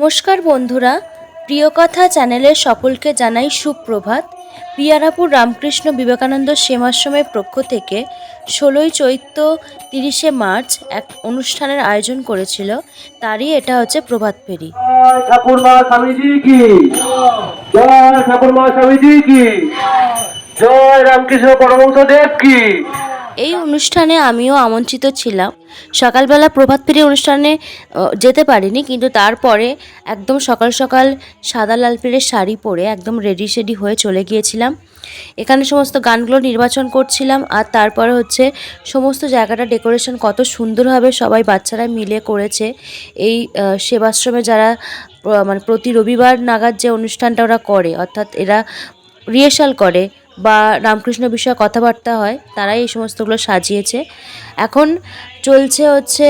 নমস্কার বন্ধুরা, প্রিয় কথা চ্যানেলের সকলকে জানাই সুপ্রভাত। পিয়ারাপুর রামকৃষ্ণ বিবেকানন্দ সেমাশ্রমের পক্ষ থেকে ষোলোই চৈত্র তিরিশে মার্চ এক অনুষ্ঠানের আয়োজন করেছিল, তারই এটা হচ্ছে প্রভাত ফেরি। ঠাকুরমা স্বামীজি স্বামীজি কি? জয় রামকৃষ্ণ কি? এই অনুষ্ঠানে আমিও আমন্ত্রিত ছিলাম। সকালবেলা প্রভাত ফেরি অনুষ্ঠানে যেতে পারিনি কিন্তু তারপরে একদম সকাল সকাল সাদা লাল পেড়ের শাড়ি পরে একদম রেডি সেডি হয়ে চলে গিয়েছিলাম। এখানে সমস্ত গানগুলো নির্বাচন করছিলাম আর তারপরে হচ্ছে সমস্ত জায়গাটা ডেকোরেশন কত সুন্দরভাবে সবাই বাচ্চারা মিলে করেছে। এই সেবাশ্রমে যারা মানে প্রতি রবিবার নাগাদ যে অনুষ্ঠানটা ওরা করে অর্থাৎ এরা রিহার্সাল করে রামকৃষ্ণ বিষয়ে কথাবার্তা হয় তারাই এই সমস্তগুলো সাজিয়েছে। এখন চলছে হচ্ছে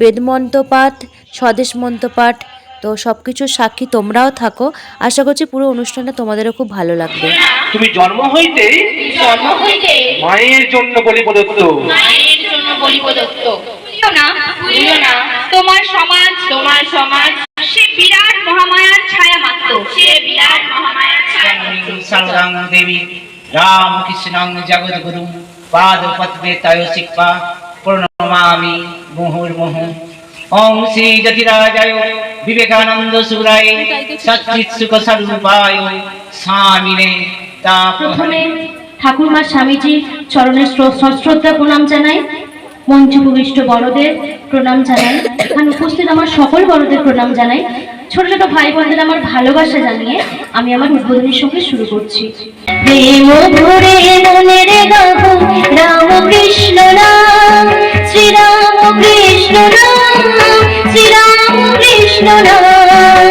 বেদমন্ত্রপাঠ স্বদেশ মন্ত্রপাঠ তো সব কিছুর সাক্ষী তোমরাও থাকো। আশা করছি পুরো অনুষ্ঠানটা তোমাদেরও খুব ভালো লাগবে। তুমি জন্ম হইতে জন্ম হইতে মায়ের জন্য বলি প্রদত্ত। মায়ের জন্য বলি প্রদত্ত। না না। তোমার সমাজ তোমার সমাজ সে বিরাট মহামায়ার ছায়া মাত্র। সে বিরাট মহামায়ার ছায়া মাত্র। সর্বাং দেবী রামকৃষ্ণং জগদ্গুরু, পাদপদ্মে তয় শিক্ষা প্রণমামি মুহুর্মুহু। ওম শ্রী যতিরাজায় বিবেকানন্দ সুরায়, সচ্চিৎ সুখ স্বরূপায় স্বামিনে তা প্রথমে ঠাকুরমা স্বামীজি চরণে সশ্রদ্ধা প্রণাম জানাই মঞ্চ ভূমিষ্ঠ বড়দের প্রণাম জানাই এখানে উপস্থিত আমার সকল বড়দের প্রণাম জানাই ছোট ছোট ভাই বোনদের আমার ভালোবাসা জানিয়ে আমি আমার উদ্বোধনের সঙ্গে শুরু করছি। প্রেম ভরে মনের রাম কৃষ্ণ নাম, শ্রীরাম কৃষ্ণ নাম, শ্রীরাম কৃষ্ণ নাম।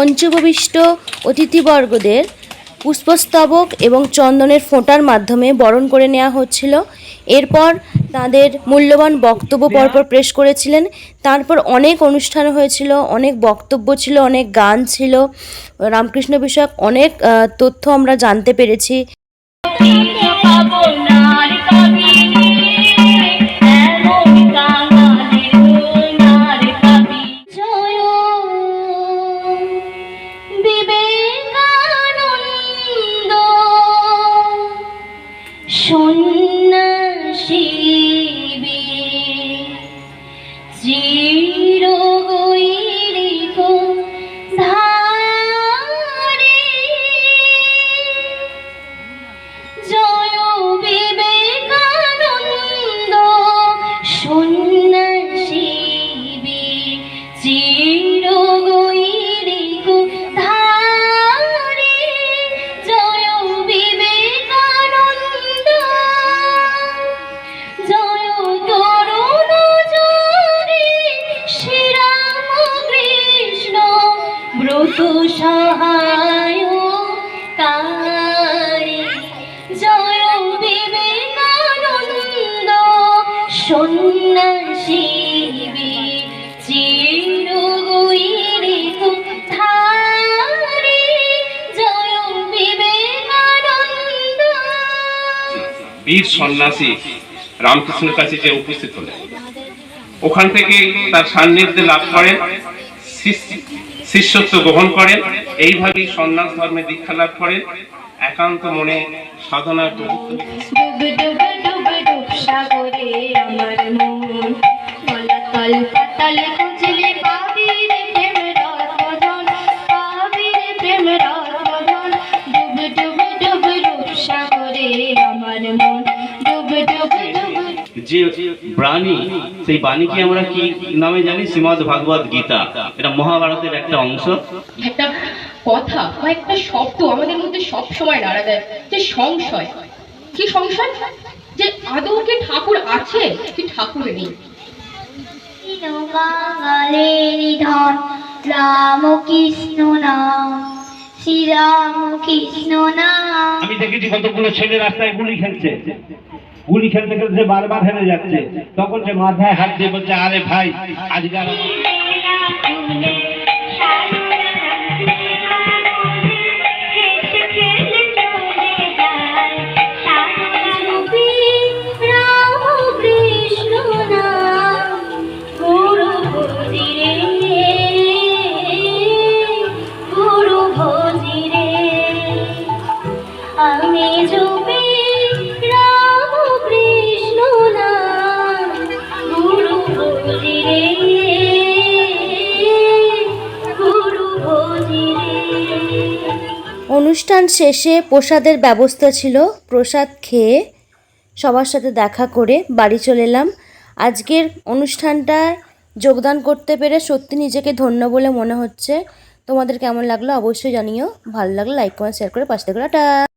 এখন মঞ্চভূমিষ্ঠ অতিথিবর্গদের পুষ্পস্তবক এবং চন্দনের ফোঁটার মাধ্যমে বরণ করে নেওয়া হচ্ছিল। এরপর তাদের মূল্যবান বক্তব্য পরপর পেশ করেছিলেন। তারপর অনেক অনুষ্ঠান হয়েছিল, অনেক বক্তব্য ছিল, অনেক গান ছিল। রামকৃষ্ণ বিষয়ক অনেক তথ্য আমরা জানতে পেরেছি। সন্ন্যাসী সন্ন্যাসী বীর সন্ন্যাসী রামকৃষ্ণের কাছে যে উপস্থিত হলেন ওখান থেকে তার সান্নিধ্যে লাভ করেন শিষ্য- শিষ্যত্ব গ্রহণ করেন এইভাবেই সন্ন্যাস ধর্মে দীক্ষা লাভ করেন একান্ত মনে সাধনা সাগরে আমার মন। তলাতল পাতাল খুঁজলে পাবি রে প্রেম রসবদন পাবি রে প্রেম রসবদন ডুব ডুব ডুব ডুব সাগরে আমার মন। ডুব ডুব ডুব যে বাণী সেই বাণীকে আমরা কি নামে জানি? শ্রীমদ ভাগবত গীতা। এটা মহাভারতের একটা অংশ। একটা কথা বা একটা শব্দ আমাদের মধ্যে সব সময় নাড়া দেয় যে সংশয়। কি সংশয়? যে আদৌ আছে? কি ঠাকুর নেই। বাঙালের ধন রাম কৃষ্ণ নাম শ্রীরাম কৃষ্ণ নাম আমি দেখেছি কতগুলো ছেলে রাস্তায় গুলি খেলছে। গুলি খেলতে খেলতে বারবার হেরে যাচ্ছে। তখন সে মাথায় হাত দিয়ে বলছে আরে ভাই আজকে অনুষ্ঠান শেষে প্রসাদের ব্যবস্থা ছিল। প্রসাদ খেয়ে সবার সাথে দেখা করে বাড়ি চলে এলাম। আজকের অনুষ্ঠানটায় যোগদান করতে পেরে সত্যি নিজেকে ধন্য বলে মনে হচ্ছে। তোমাদের কেমন লাগল অবশ্যই জানিও। ভালো লাগল লাইক কমেন্ট শেয়ার করে পাশে টাটা!